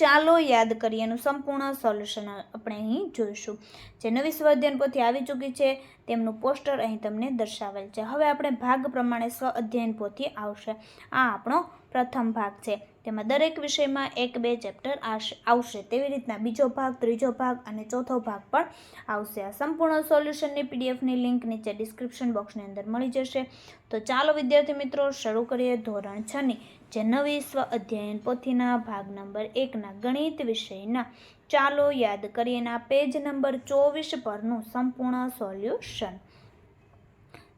ચાલો યાદ કરીએ એનું સંપૂર્ણ સોલ્યુશન આપણે અહીં જોઈશું. જે નવી સ્વ પોથી આવી ચૂકી છે, તેમનું પોસ્ટર અહીં તમને દર્શાવેલ છે. હવે આપણે ભાગ પ્રમાણે સ્વ અધ્યયન પોથી આવશે. આ આપણો પ્રથમ ભાગ છે. તેમાં દરેક વિષયમાં એક બે ચેપ્ટર આવશે. તેવી રીતના બીજો ભાગ, ત્રીજો ભાગ અને ચોથો ભાગ પણ આવશે. આ સંપૂર્ણ સોલ્યુશનની પીડીએફની લિંક નીચે ડિસ્ક્રિપ્શન બોક્સની અંદર મળી જશે. તો ચાલો વિદ્યાર્થી મિત્રો, શરૂ કરીએ ધોરણ છની જે નવી સ્વ અધ્યયન પોથીના ભાગ નંબર એકના ગણિત વિષયના. ચાલો યાદ કરીએના પેજ નંબર ચોવીસ પરનું સંપૂર્ણ સોલ્યુશન.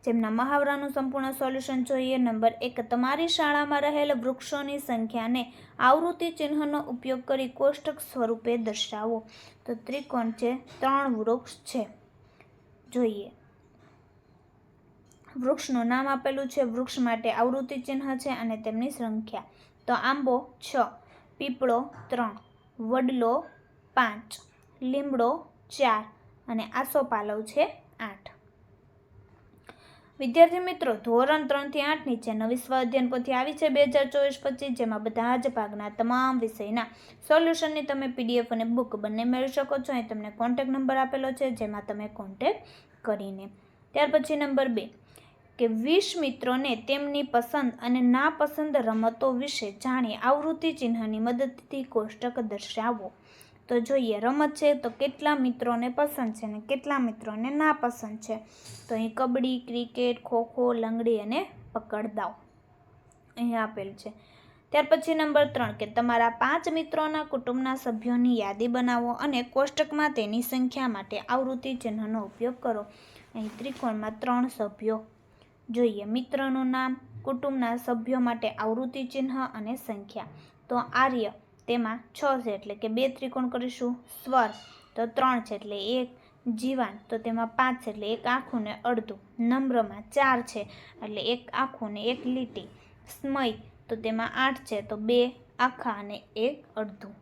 જેમના મહાવરાનું સંપૂર્ણ સોલ્યુશન જોઈએ, નંબર એક, તમારી શાળામાં રહેલ વૃક્ષોની સંખ્યાને આવૃત્તિ ચિહ્નનો ઉપયોગ કરી કોષ્ટક સ્વરૂપે દર્શાવો. તો ત્રિકોણ છે, ત્રણ વૃક્ષ છે. જોઈએ. વૃક્ષનું નામ આપેલું છે. વૃક્ષ માટે આવૃત્તિ ચિહ્ન છે અને તેમની સંખ્યા. તો આંબો છ, પીપળો ત્રણ, વડલો પાંચ, લીમડો ચાર અને આસોપાલવ છે આઠ. વિદ્યાર્થી મિત્રો, ધોરણ ત્રણથી આઠ નીચે નવી સ્વ અધ્યયન પોથી આવી છે બે હજાર ચોવીસ પચીસ, જેમાં બધા જ ભાગના તમામ વિષયના સોલ્યુશનની તમે પીડીએફ અને બુક બંને મેળવી શકો છો. અહીં તમને કોન્ટેક નંબર આપેલો છે, જેમાં તમે કોન્ટેક કરીને. ત્યાર પછી નંબર બે. કે વીસ મિત્રોને તેમની પસંદ અને નાપસંદ રમતો વિશે જાણી આવૃત્તિ ચિહ્નની મદદથી કોષ્ટક દર્શાવો. તો જોઈએ, રમત છે તો કેટલા મિત્રોને પસંદ છે અને કેટલા મિત્રોને નાપસંદ છે? તો અહીં કબડ્ડી, ક્રિકેટ, ખોખો, લંગડી અને પકડદાવ અહીં આપેલ છે. ત્યાર પછી નંબર ત્રણ, કે તમારા પાંચ મિત્રોના કુટુંબના સભ્યોની યાદી બનાવો અને કોષ્ટકમાં તેની સંખ્યા માટે આવૃત્તિ ચિહ્નનો ઉપયોગ કરો. અહીં ત્રિકોણમાં ત્રણ સભ્યો જોઈએ. મિત્રનું નામ, કુટુંબના સભ્યો માટે આવૃત્તિ ચિહ્ન અને સંખ્યા. તો આર્ય તેમાં છ છે એટલે કે બે ત્રિકોણ કરીશું. સ્વર તો ત્રણ છે એટલે એક. જીવાન તો તેમાં પાંચ છે એટલે એક આખું ને અડધું. નમ્રમાં ચાર છે એટલે એક આખું ને એક લીટી. સ્મય તો તેમાં આઠ છે તો બે આખા અને એક અડધું.